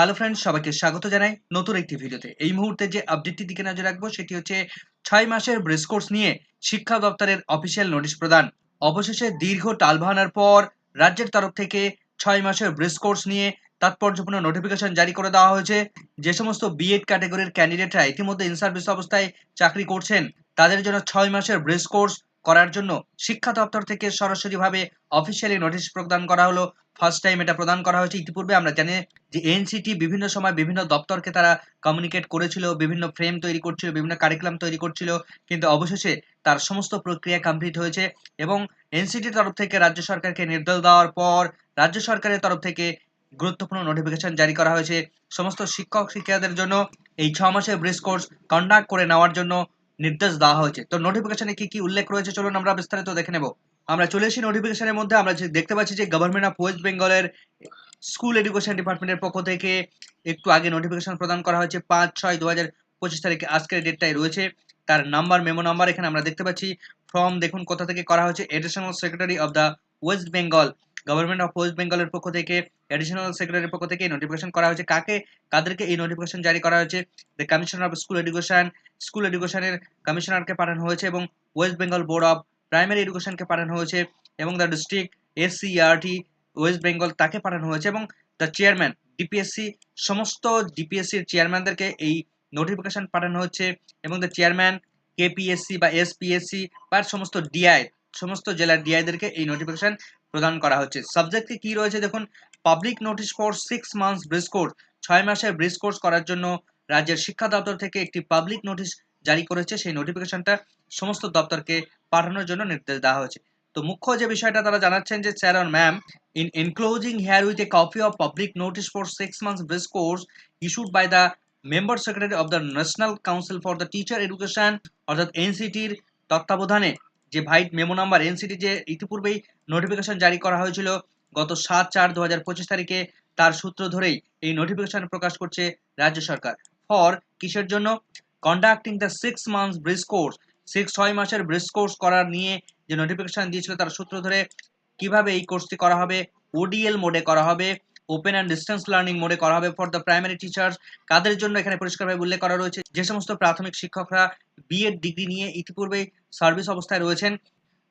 Hello friends সবাইকে স্বাগত জানাই নতুন একটি ভিডিওতে। এই মুহূর্তে যে আপডেটটি দিকে নজর রাখব, সেটি হচ্ছে ছয় মাসের ব্রেস কোর্স নিয়ে শিক্ষা দপ্তরের অফিসিয়াল নোটিশ প্রদান। অবশেষে দীর্ঘ টালবাহানার পর রাজ্যের তরফ থেকে ছয় মাসের ব্রেস কোর্স নিয়ে তাৎপর্যপূর্ণ নোটিফিকেশন জারি করে দেওয়া হয়েছে। যে সমস্ত বিএড ক্যাটাগরির ক্যান্ডিডেটরা ইতিমধ্যে ইন সার্ভিস অবস্থায় চাকরি করছেন, তাদের জন্য ছয় মাসের ব্রেস কোর্স করার জন্য শিক্ষা দপ্তর থেকে সরাসরিভাবে অফিসিয়ালি নোটিশ প্রদান করা হলো। ফার্স্ট টাইম এটা প্রদান করা হয়েছে। ইতিপূর্বে আমরা জানি যে এনসিটি বিভিন্ন সময় বিভিন্ন দপ্তরকে তারা কমিউনিকেট করেছিল, বিভিন্ন ফ্রেম তৈরি করছিল, বিভিন্ন কারিকুলাম তৈরি করছিল, কিন্তু অবশেষে তার সমস্ত প্রক্রিয়া কমপ্লিট হয়েছে এবং এনসিটির তরফ থেকে রাজ্য সরকারকে নির্দেশ দেওয়ার পর রাজ্য সরকারের তরফ থেকে গুরুত্বপূর্ণ নোটিফিকেশন জারি করা হয়েছে। সমস্ত শিক্ষক শিক্ষিকাদের জন্য এই ছ মাসের ব্রেস কোর্স কন্ডাক্ট করে নেওয়ার জন্য নির্দেশ দেওয়া হয়েছে। তো নোটিফিকেশনে কি কি উল্লেখ রয়েছে? চলুন আমরা বিস্তারিত দেখে নেব। আমরা চলে এসেছি নোটিফিকেশনের মধ্যে। আমরা যে দেখতে পাচ্ছি যে গভর্নমেন্ট অফ ওয়েস্ট বেঙ্গলের স্কুল এডুকেশন ডিপার্টমেন্টের পক্ষ থেকে একটু আগে নোটিফিকেশন প্রদান করা হয়েছে। পাঁচ ছয় দু হাজার পঁচিশ তারিখে আজকের ডেটটাই রয়েছে। তার নাম্বার মেমো নাম্বার এখানে আমরা দেখতে পাচ্ছি। ফর্ম দেখুন কোথা থেকে করা হয়েছে। Additional secretary of the West Bengal government of West বেঙ্গলের পক্ষ থেকে এডিশনাল সেক্রেটারির পক্ষ থেকে এই নোটিফিকেশন করা হয়েছে। কাকে? কাদেরকে এই নোটিফিকেশন জারি করা হয়েছে? The commissioner of school education school এডুকেশনের কমিশনারকে পাঠানো হয়েছে এবং West Bengal board of primary এডুকেশনকে পাঠানো হয়েছে এবং the district SCRT West Bengal তাকে পাঠানো হয়েছে এবং দ্য চেয়ারম্যান ডিপিএসসি সমস্ত ডিপিএসসির চেয়ারম্যানদেরকে এই নোটিফিকেশন পাঠানো হচ্ছে এবং দ্য চেয়ারম্যান কেপিএসসি বা এসপিএসসি বা সমস্ত ডিআই সমস্ত জেলার ডিআইদেরকে এই নোটিফিকেশন প্রদান করা হচ্ছে। সাবজেক্টে কি রয়েছে দেখুন? Public notice for six months bridge course ছয় মাসের ব্রিজ কোর্স করার জন্য রাজ্যের শিক্ষা দপ্তর থেকে একটি পাবলিক নোটিশ জারি করেছে। সেই নোটিফিকেশনটা সমস্ত দপ্তরকে পাঠানোর জন্য নির্দেশ দেওয়া হয়েছে। তো মুখ্য যে বিষয়টা তারা জানাচ্ছেন যে, sir or ma'am in enclosing herewith a copy of public notice for six months bridge course issued by the member secretary of the national council for the teacher education অর্থাৎ এনসিটির তত্ত্বাবধানে, যে ভাইট মেমো নাম্বার এনসিটি যে ইতিপূর্বেই notification জারি করা হয়েছিল গত সাত চার দু তারিখে, তার সূত্র ধরেই এই নোটিফিকেশন প্রকাশ করছে রাজ্য সরকার। ফর কিসের জন্য? Conducting the six months bridge course six ছয় মাসের ব্রিজ কোর্স করার নিয়ে যে নোটিফিকেশন দিয়েছিল তার সূত্র ধরে কীভাবে এই কোর্সটি করা হবে ওডিএল মোডে করা হবে ওপেন অ্যান্ড ডিস্টেন্স লার্নিং মোডে করা হবে ফর দ্য প্রাইমারি টিচার্স কাদের জন্য এখানে পরিষ্কারভাবে উল্লেখ করা রয়েছে, যে সমস্ত প্রাথমিক শিক্ষকরা বিএড ডিগ্রি নিয়ে ইতিপূর্বে সার্ভিস অবস্থায় রয়েছেন,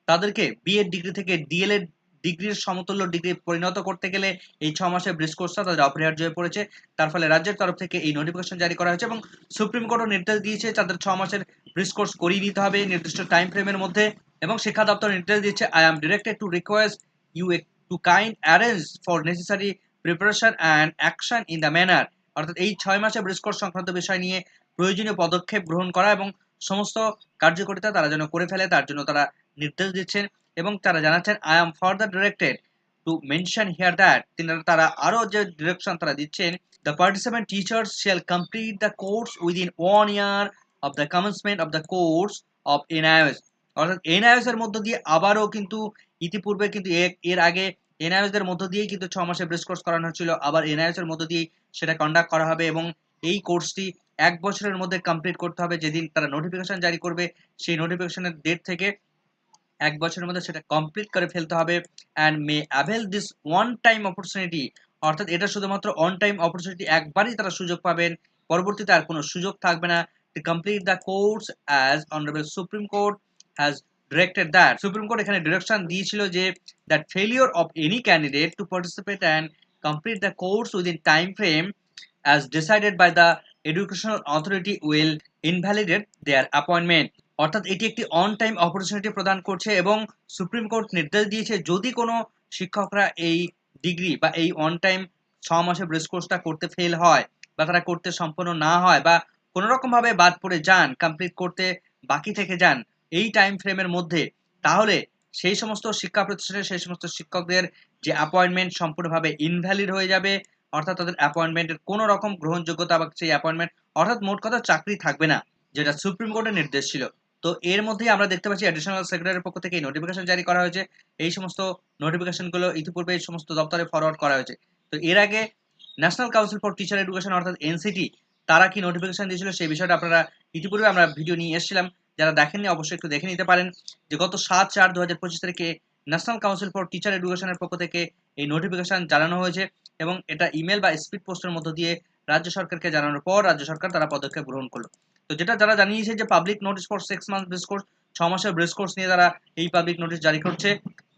তাদেরকে বিএড ডিগ্রি থেকে ডিএলএড ডিগ্রির সমতুল্য ডিগ্রি পরিণত করতে গেলে এই ছ মাসের ব্রিজ কোর্সটা তাদের অপরিহার্য হয়ে পড়েছে। তার ফলে রাজ্যের তরফ থেকে এই নোটিফিকেশন জারি করা হয়েছে এবং সুপ্রিম কোর্টও নির্দেশ দিয়েছে তাদের ছ মাসের ব্রিজ কোর্স করিয়ে নিতে হবে নির্দিষ্ট টাইম ফ্রেমের মধ্যে এবং শিক্ষা দপ্তর নির্দেশ দিচ্ছে I am directed to request you to kind arrange for necessary preparation and action in the manner অর্থাৎ এই ছয় মাসের ব্রিজ কোর্স সংক্রান্ত বিষয় নিয়ে প্রয়োজনীয় পদক্ষেপ গ্রহণ করা এবং সমস্ত কার্যকরিতা তারা যেন করে ফেলে, তার জন্য তারা নির্দেশ দিচ্ছেন। এবং তারা জানাচ্ছেন I am further directed to mention here that তিনি তারা আরও যে ডিরেকশন তারা দিচ্ছেন the participant teachers shall complete the course within one year of the commencement of the course of NIS অর্থাৎ এনআইএস এর মধ্য দিয়ে আবারও কিন্তু ইতিপূর্বে কিন্তু এর আগে এনআইএস এর মধ্য দিয়েই কিন্তু ছ মাসের ব্রেস কোর্স করানো হচ্ছিল। আবার এনআইএস এর মধ্য দিয়েই সেটা কন্ডাক্ট করা হবে এবং এই কোর্সটি এক বছরের মধ্যে কমপ্লিট করতে হবে। যেদিন তারা নোটিফিকেশন জারি করবে, সেই নোটিফিকেশনের ডেট থেকে এক বছরের মধ্যে সেটা কমপ্লিট করে ফেলতে হবে। And may avail this one time opportunity অর্থাৎ এটা শুধুমাত্র অন টাইম অপরচুনিটি একবারই তারা সুযোগ পাবেন। পরবর্তীতে আর কোনো সুযোগ থাকবে না। To complete the course as honourable supreme court has directed that supreme court এখানে ডিরেকশন দিয়েছিল যে that failure of any candidate to participate and complete the course within time frame as decided by the educational authority will invalidate their appointment অর্থাৎ এটি একটি on time opportunity প্রদান করছে এবং supreme court নির্দেশ দিয়েছে যদি কোনো শিক্ষকরা এই ডিগ্রি বা এই অন টাইম ছ মাসে ব্রেস কোর্সটা করতে ফেল হয় বা তারা করতে সম্পন্ন না হয় বা কোনো রকমভাবে বাদ পড়ে যান কমপ্লিট করতে বাকি থেকে যান এই টাইম ফ্রেমের মধ্যে, তাহলে সেই সমস্ত শিক্ষা প্রতিষ্ঠানের, সেই সমস্ত শিক্ষকদের যে অ্যাপয়েন্টমেন্ট সম্পূর্ণভাবে ইনভ্যালিড হয়ে যাবে। অর্থাৎ তাদের অ্যাপয়েন্টমেন্টের কোনো রকম গ্রহণযোগ্যতা বা সেই অ্যাপয়েন্টমেন্ট অর্থাৎ মোট কথা চাকরি থাকবে না, যেটা সুপ্রিম কোর্টের নির্দেশ ছিল। তো এর মধ্যেই আমরা দেখতে পাচ্ছি অ্যাডিশনাল সেক্রেটারির পক্ষ থেকে এই নোটিফিকেশন জারি করা হয়েছে। এই সমস্ত নোটিফিকেশনগুলো ইতিপূর্বে এই সমস্ত দপ্তরে ফরওয়ার্ড করা হয়েছে। তো এর আগে national council for teacher education অর্থাৎ এনসিটি তারা কি নোটিফিকেশন দিয়েছিল সেই বিষয়টা আপনারা ইতিপূর্বে আমরা ভিডিও নিয়ে এসেছিলাম। যারা দেখেননি অবশ্যই একটু দেখে নিতে পারেন যে গত সাত চার দু হাজার পঁচিশ তারিখে ন্যাশনাল কাউন্সিল ফর টিচার এডুকেশনের পক্ষ থেকে এই নোটিফিকেশন জানানো হয়েছে এবং এটা ইমেল বা স্পিড পোস্টের মধ্য দিয়ে রাজ্য সরকারকে জানানোর পর রাজ্য সরকার তারা পদক্ষেপ গ্রহণ করল। তো যেটা যারা জানিয়েছে যে public notice for six month bridge course ছ মাসের ব্রেস কোর্স নিয়ে তারা এই পাবলিক নোটিশ জারি করছে।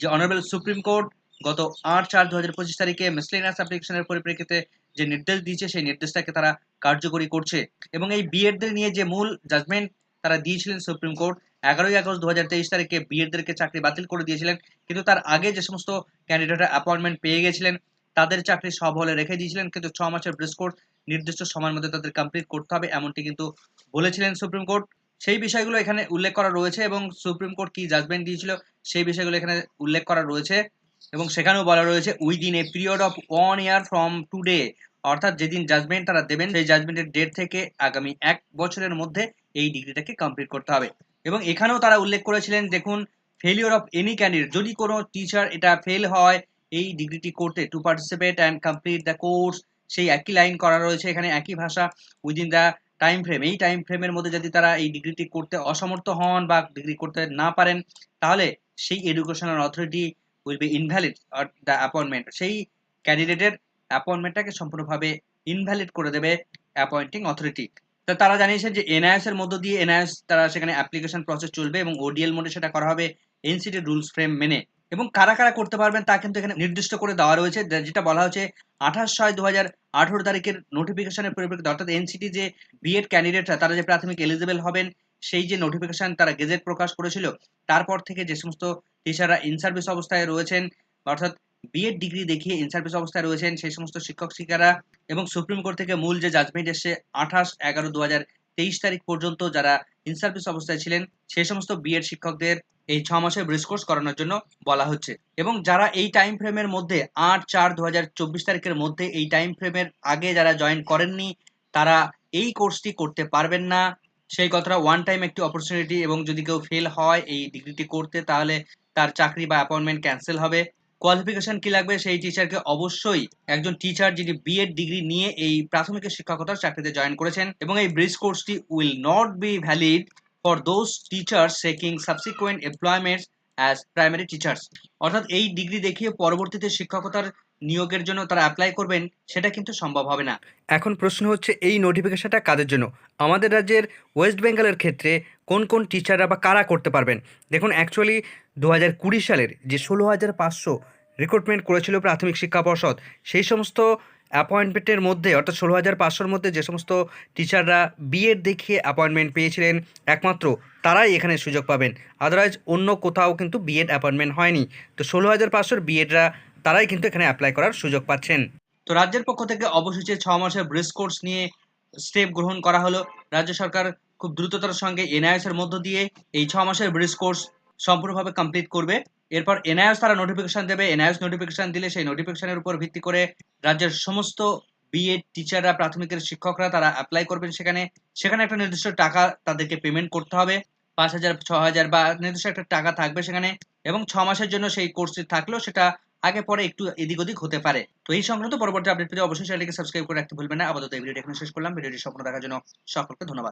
যে অনারেবল সুপ্রিম কোর্ট গত আট চার দু হাজার পঁচিশ তারিখে মিসলেনিয়াস অ্যাপ্লিকেশনের পরিপ্রেক্ষিতে যে নির্দেশ দিয়েছে, সেই নির্দেশটাকে তারা কার্যকরী করছে। এবং এই বিএডদের নিয়ে যে মূল জাজমেন্ট তারা দিয়েছিলেন সুপ্রিম কোর্ট এগারোই আগস্ট দু হাজার তেইশ তারিখে বিএডদেরকে চাকরি বাতিল করে দিয়েছিলেন। কিন্তু তার আগে যে সমস্ত ক্যান্ডিডেটরা অ্যাপয়েন্টমেন্ট পেয়ে গেছিলেন, তাদের চাকরি সব হলে রেখে দিয়েছিলেন। কিন্তু ছ মাসের ব্রেস কোর্স নির্দিষ্ট সময়ের মধ্যে তাদের কমপ্লিট করতে হবে, এমনটি কিন্তু বলেছিলেন সুপ্রিম কোর্ট। সেই বিষয়গুলো এখানে উল্লেখ করা রয়েছে এবং সুপ্রিম কোর্ট কি জাজমেন্ট দিয়েছিল সেই বিষয়গুলো এখানে উল্লেখ করা রয়েছে এবং সেখানেও বলা রয়েছে within a period of one year from today অর্থাৎ যেদিন জাজমেন্ট তারা দেবেন, সেই জাজমেন্টের ডেট থেকে আগামী এক বছরের মধ্যে এই ডিগ্রিটাকে কমপ্লিট করতে হবে। এবং এখানেও তারা উল্লেখ করেছিলেন, দেখুন ফেলিওর অফ এনি ক্যান্ডিডেট যদি কোনো টিচার এটা ফেল হয়, এই ডিগ্রিটি করতে to participate and complete the course সেই একই লাইন করা রয়েছে, এখানে একই ভাষা উইদিন দ্য টাইম ফ্রেম এই টাইম ফ্রেমের মধ্যে যদি তারা এই ডিগ্রিটি করতে অসমর্থ হন বা ডিগ্রি করতে না পারেন, তাহলে সেই educational authority will be invalid or the appointment সেই ক্যান্ডিডেটের অ্যাপয়েন্টমেন্টটাকে সম্পূর্ণভাবে ইনভ্যালিড করে দেবে অ্যাপয়েন্টিং অথরিটি তো তারা জানিয়েছে যে এনআইএস এর মধ্য দিয়ে এনআইএস তারা সেখানে অ্যাপ্লিকেশন প্রসেস চলবে এবং ওডিএল মোডে সেটা করা হবে এনসিটি রুলস ফ্রেম মেনে। এবং কারা কারা করতে পারবেন তা কিন্তু এখানে নির্দিষ্ট করে দেওয়া রয়েছে। যেটা বলা হচ্ছে আঠাশ ছয় দু হাজার আঠেরো তারিখের নোটিফিকেশনের পরিপ্রেক্ষিতে, অর্থাৎ এনসিটি যে বিএড ক্যান্ডিডেটরা তারা যে প্রাথমিক এলিজিবল হবেন, সেই যে নোটিফিকেশন তারা গেজেট প্রকাশ করেছিল, তারপর থেকে যে সমস্ত টিচাররা ইন সার্ভিস অবস্থায় রয়েছেন, অর্থাৎ বিএড ডিগ্রি দেখিয়ে ইন সার্ভিস অবস্থায় রয়েছেন, সেই সমস্ত শিক্ষক শিক্ষিকারা এবং সুপ্রিম কোর্ট থেকে মূল যে জাজমেন্ট এসছে, আঠাশ এগারো দু হাজার তেইশ তারিখ পর্যন্ত যারা ইন সার্ভিস অবস্থায় ছিলেন সেই সমস্ত বিএড শিক্ষকদের এই ছ মাসের ব্রিজ কোর্স করানোর জন্য বলা হচ্ছে। এবং যারা এই টাইম ফ্রেমের মধ্যে আট চার দু তারিখের মধ্যে এই টাইম ফ্রেমের আগে যারা জয়েন করেননি, তারা এই কোর্সটি করতে পারবেন না। সেই কথাটা ওয়ান টাইম একটি অপরচুনিটি এবং যদি কেউ ফেল হয় এই ডিগ্রিটি করতে, তাহলে তার চাকরি বা অ্যাপয়েন্টমেন্ট ক্যান্সেল হবে। কোয়ালিফিকেশন কি লাগবে সেই টিচারকে অবশ্যই একজন টিচার যিনি বিএড ডিগ্রি নিয়ে এই প্রাথমিক শিক্ষকতার চাকরিতে জয়েন করেছেন এবং এই ব্রিজ কোর্সটি will not be valid for those teachers seeking subsequent employments as primary teachers অর্থাৎ এই ডিগ্রি দেখিয়ে পরবর্তীতে শিক্ষকতার নিয়োগের জন্য তারা অ্যাপ্লাই করবেন, সেটা কিন্তু সম্ভব হবে না। এখন প্রশ্ন হচ্ছে, এই নোটিফিকেশনটা কাদের জন্য? আমাদের রাজ্যের ওয়েস্ট বেঙ্গলের ক্ষেত্রে কোন কোন টিচাররা বা কারা করতে পারবেন? দেখুন অ্যাকচুয়ালি দু হাজার কুড়ি সালের যে ষোলো হাজার পাঁচশো রিক্রুটমেন্ট করেছিল প্রাথমিক শিক্ষা পর্ষদ। সেই সমস্ত অ্যাপয়েন্টমেন্টের মধ্যে, অর্থাৎ ষোলো হাজার পাঁচশোর মধ্যে যে সমস্ত টিচাররা বিএড দেখিয়ে অ্যাপয়েন্টমেন্ট পেয়েছিলেন, একমাত্র তারাই এখানে সুযোগ পাবেন। আদারওয়াইজ অন্য কোথাও কিন্তু বিএড অ্যাপয়েন্টমেন্ট হয়নি। তো ষোলো হাজার পাঁচশোর বিএডরা তারাই কিন্তু এখানে অ্যাপ্লাই করার সুযোগ পাচ্ছেন। তো রাজ্যের পক্ষ থেকে অবশেষে ছ মাসের ব্রিজ কোর্স নিয়ে স্টেপ গ্রহণ করা হলো। রাজ্য সরকার খুব দ্রুততার সঙ্গে এনআইএস এর মধ্য দিয়ে এই ছ মাসের ব্রিজ কোর্স সম্পূর্ণভাবে কমপ্লিট করবে। এরপর এনআইএস তারা নোটিফিকেশন দেবে। এনআইএস নোটিফিকেশন দিলে সেই নোটিফিকেশনের উপর ভিত্তি করে রাজ্যের সমস্ত বিএড টিচাররা প্রাথমিকের শিক্ষকরা তারা অ্যাপ্লাই করবেন সেখানে। সেখানে একটা নির্দিষ্ট টাকা তাদেরকে পেমেন্ট করতে হবে। পাঁচ হাজার, ছ হাজার বা নির্দিষ্ট একটা টাকা থাকবে সেখানে এবং ছ মাসের জন্য সেই কোর্সটি থাকলেও সেটা আগে পরে একটু এদিক ওদিক হতে পারে। তো এই সংক্রান্ত পরবর্তী আপডেট পেতে অবশ্যই চ্যানেলকে সাবস্ক্রাইব করে রাখতে ভুলবেন না। আপাতত এই ভিডিওটি এখানে শেষ করলাম। ভিডিওটি সম্পূর্ণ দেখার জন্য সকলকে ধন্যবাদ।